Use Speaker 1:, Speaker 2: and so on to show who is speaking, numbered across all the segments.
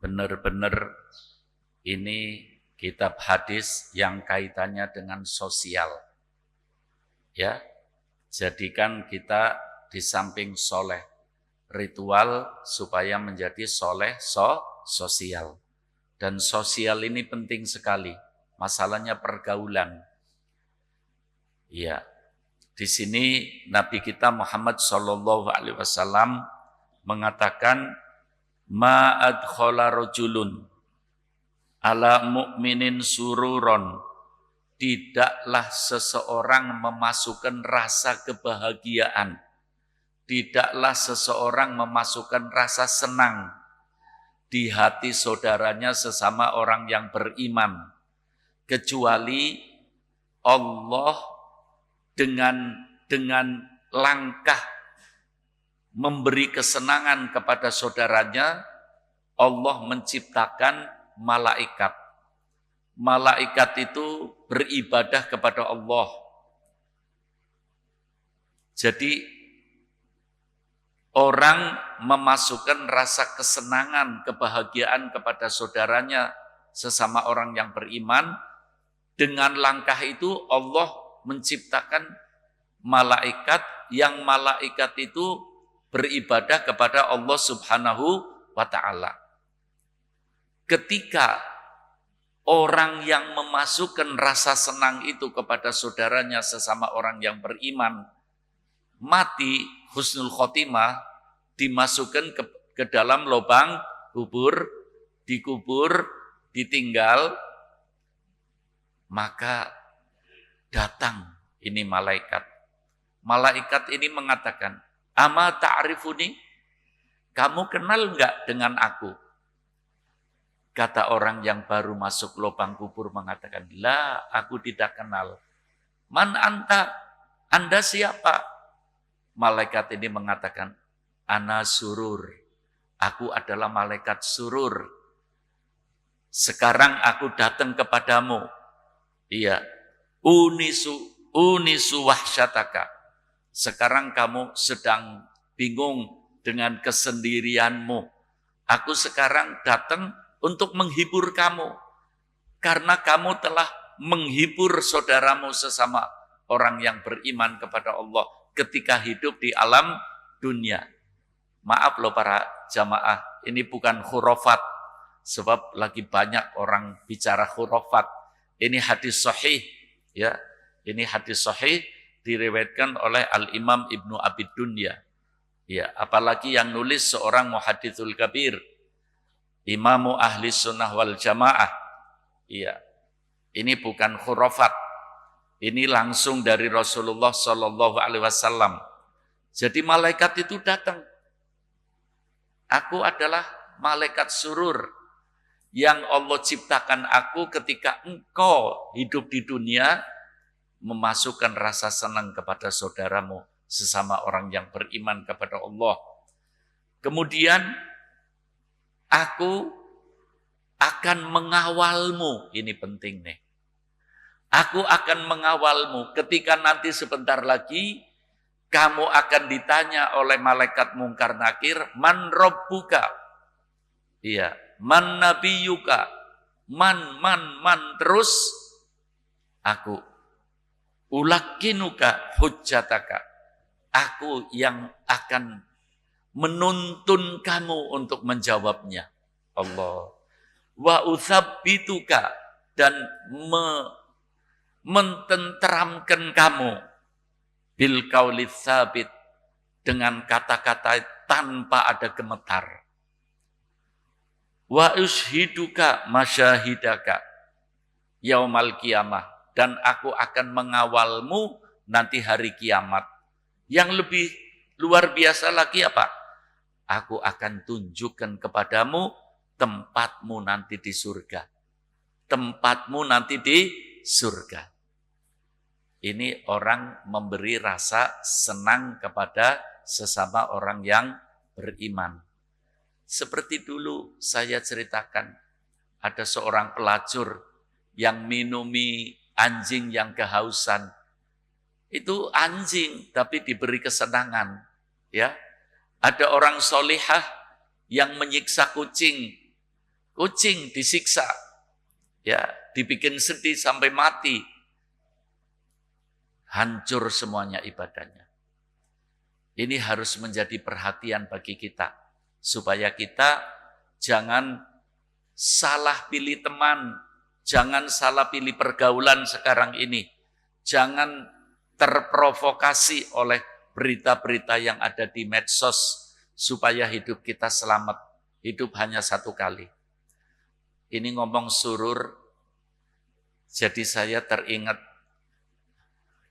Speaker 1: benar-benar ini kitab hadis yang kaitannya dengan sosial. Ya, jadikan kita di samping soleh ritual supaya menjadi soleh so sosial. Dan sosial ini penting sekali. Masalahnya pergaulan. Ya, di sini Nabi kita Muhammad Shallallahu Alaihi Wasallam mengatakan ma'adkhala rojulun ala mu'minin sururon. Tidaklah seseorang memasukkan rasa kebahagiaan. Tidaklah seseorang memasukkan rasa senang. Di hati saudaranya sesama orang yang beriman. Kecuali Allah dengan dengan langkah memberi kesenangan kepada saudaranya Allah menciptakan malaikat malaikat itu beribadah kepada Allah jadi Orang memasukkan rasa kesenangan, kebahagiaan kepada saudaranya sesama orang yang beriman. Dengan langkah itu Allah menciptakan malaikat yang malaikat itu beribadah kepada Allah Subhanahu wa taala. Ketika orang yang memasukkan rasa senang itu kepada saudaranya sesama orang yang beriman mati husnul khotimah dimasukkan ke, ke dalam lubang kubur, dikubur, ditinggal, maka datang ini malaikat. Malaikat ini mengatakan, Ama ta'rifuni, kamu kenal enggak dengan aku? Kata orang yang baru masuk lubang kubur mengatakan, La, aku tidak kenal. Man anta, anda siapa? malaikat ini mengatakan, Ana surur, aku adalah malaikat surur. Sekarang aku datang kepadamu. Iya, unisu, unisu wahsyataka. Sekarang kamu sedang bingung dengan kesendirianmu. Aku sekarang datang untuk menghibur kamu. Karena kamu telah menghibur saudaramu sesama orang yang beriman kepada Allah ketika hidup di alam dunia. Maaf loh para jamaah, ini bukan hurufat. Sebab lagi banyak orang bicara hurufat. Ini hadis sahih. ya. Ini hadis sahih diriwayatkan oleh Al-Imam Ibnu Abid Dunya. Ya, apalagi yang nulis seorang muhadithul kabir. Imamu ahli sunnah wal jamaah. Iya. Ini bukan hurufat. Ini langsung dari Rasulullah Shallallahu Alaihi Wasallam. Jadi malaikat itu datang. Aku adalah malaikat surur yang Allah ciptakan aku ketika engkau hidup di dunia memasukkan rasa senang kepada saudaramu sesama orang yang beriman kepada Allah. Kemudian aku akan mengawalmu. Ini penting nih. Aku akan mengawalmu ketika nanti sebentar lagi kamu akan ditanya oleh malaikat mungkar nakir, man robbuka? Iya, man nabiyuka? Man, man, man, terus aku ulakinuka hujjataka. Aku yang akan menuntun kamu untuk menjawabnya. Allah. Wa uthabbituka dan me mententeramkan kamu bil kaulit sabit dengan kata-kata tanpa ada gemetar. Wa ushiduka masyahidaka yaumal kiamah dan aku akan mengawalmu nanti hari kiamat. Yang lebih luar biasa lagi apa? Aku akan tunjukkan kepadamu tempatmu nanti di surga. Tempatmu nanti di surga. Ini orang memberi rasa senang kepada sesama orang yang beriman. Seperti dulu saya ceritakan, ada seorang pelacur yang minumi anjing yang kehausan. Itu anjing tapi diberi kesenangan. ya. Ada orang solihah yang menyiksa kucing kucing disiksa, ya dibikin sedih sampai mati, hancur semuanya ibadahnya. Ini harus menjadi perhatian bagi kita, supaya kita jangan salah pilih teman, jangan salah pilih pergaulan sekarang ini, jangan terprovokasi oleh berita-berita yang ada di medsos, supaya hidup kita selamat. Hidup hanya satu kali. Ini ngomong surur, jadi saya teringat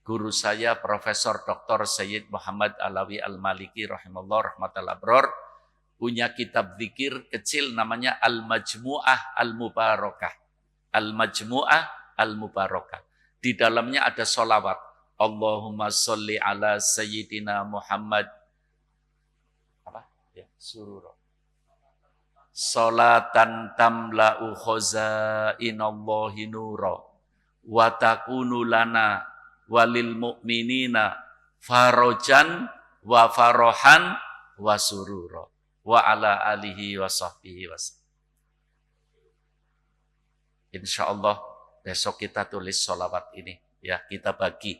Speaker 1: guru saya Profesor Dr. Sayyid Muhammad Alawi Al-Maliki rahimahullah rahmatullah bror punya kitab zikir kecil namanya Al-Majmu'ah Al-Mubarakah. Al-Majmu'ah Al-Mubarakah. Di dalamnya ada solawat. Allahumma salli ala Sayyidina Muhammad. Apa? Ya, sururo. Salatan tamla'u khazainallahi nura wa takunu lana walil mu'minina farojan wa farohan wa sururo wa ala alihi wa sahbihi wa Insya Allah besok kita tulis sholawat ini ya kita bagi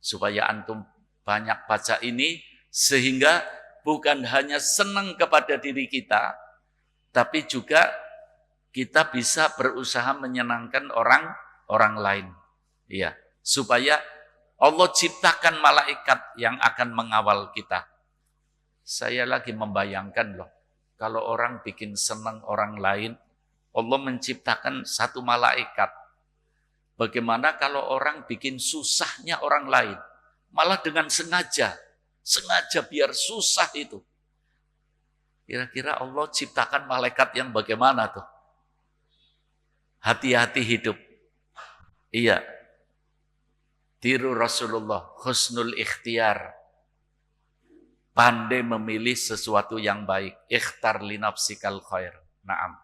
Speaker 1: supaya antum banyak baca ini sehingga bukan hanya senang kepada diri kita tapi juga kita bisa berusaha menyenangkan orang orang lain ya supaya Allah ciptakan malaikat yang akan mengawal kita. Saya lagi membayangkan loh, kalau orang bikin senang orang lain, Allah menciptakan satu malaikat. Bagaimana kalau orang bikin susahnya orang lain? Malah dengan sengaja, sengaja biar susah itu. Kira-kira Allah ciptakan malaikat yang bagaimana tuh? Hati-hati hidup. Iya, Tiru Rasulullah, husnul ikhtiar. Pandai memilih sesuatu yang baik. Ikhtar linafsikal khair. Naam.